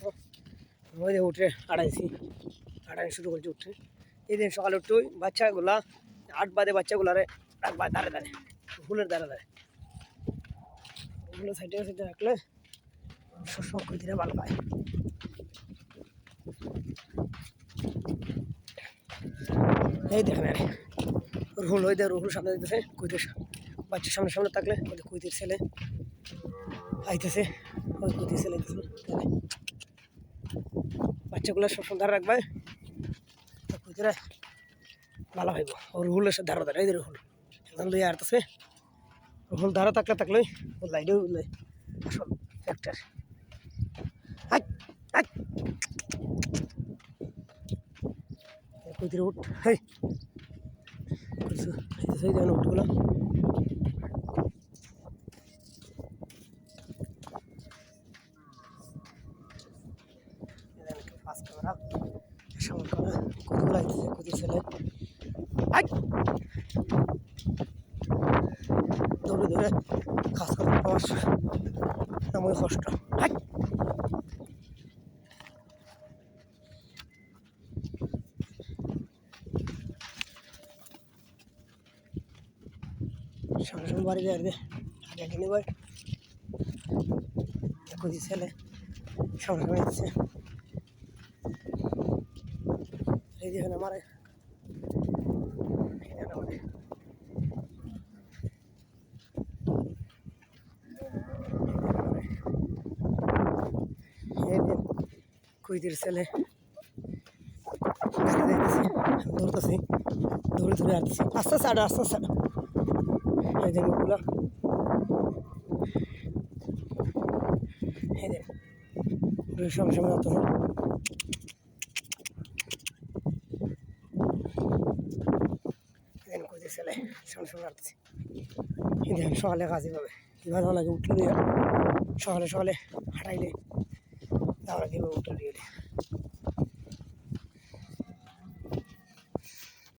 তো ওই যে উঠে শুরু উঠে। সকালে উঠতে ওই বাচ্চাগুলা, আট বাদে বাচ্চাগুলারে রাখবা দাঁড়ে দাঁড়ে ফুলের দাঁড়ে দাঁড়ে ওগুলো সাইডে সাইডে রাখলে দিলে ভালো পায়। এই দেখেন আরে, রুহুল, ওই রুহুল সামনে দিতেছে কুইতের বাচ্চার সামনে সামনে থাকলে কুইতের ছেলে আইতেছে, ওই কুইতের ছেলে আইতেছে। বাচ্চাগুলো সবসময় ধারে রাখবে ভালো হইব। ও রুহুলের সাথে ধারা ধারে, এই যে রুহুল। এখন লইয়া আরতেছে রুহুল ধারা থাকলে থাকলে ও লাইডেও আসল ফ্যাক্টর আই আই। উঠ। উঠগুলো ফার্স্ট ক্যামেরা। সামনে করে কতগুলো আইতেছে কত ছেলে? দৌড়ে দৌড়ে কাজ করে পাওয়ার তেমন কষ্ট। সঙ্গে সঙ্গে বাড়ি যায় রে। আগে আগে নেবে খুঁজি ছেলে সঙ্গে সঙ্গে এই দেখেন আমার। এখানে আমার এই যে কুইদের ছেলে। আস্তে আস্তে আস্তে আস্তে। এই দেখুন ওগুলো এই ওগুলো সঙ্গে সঙ্গে ছেলে সঙ্গে আসতেছি এই দেখেন সকালে কাজে পাবে এবার লাগে উঠলে দিয়ে সকালে সকালে হাঁটাইলে তাহলে কীভাবে উঠলে দিয়ে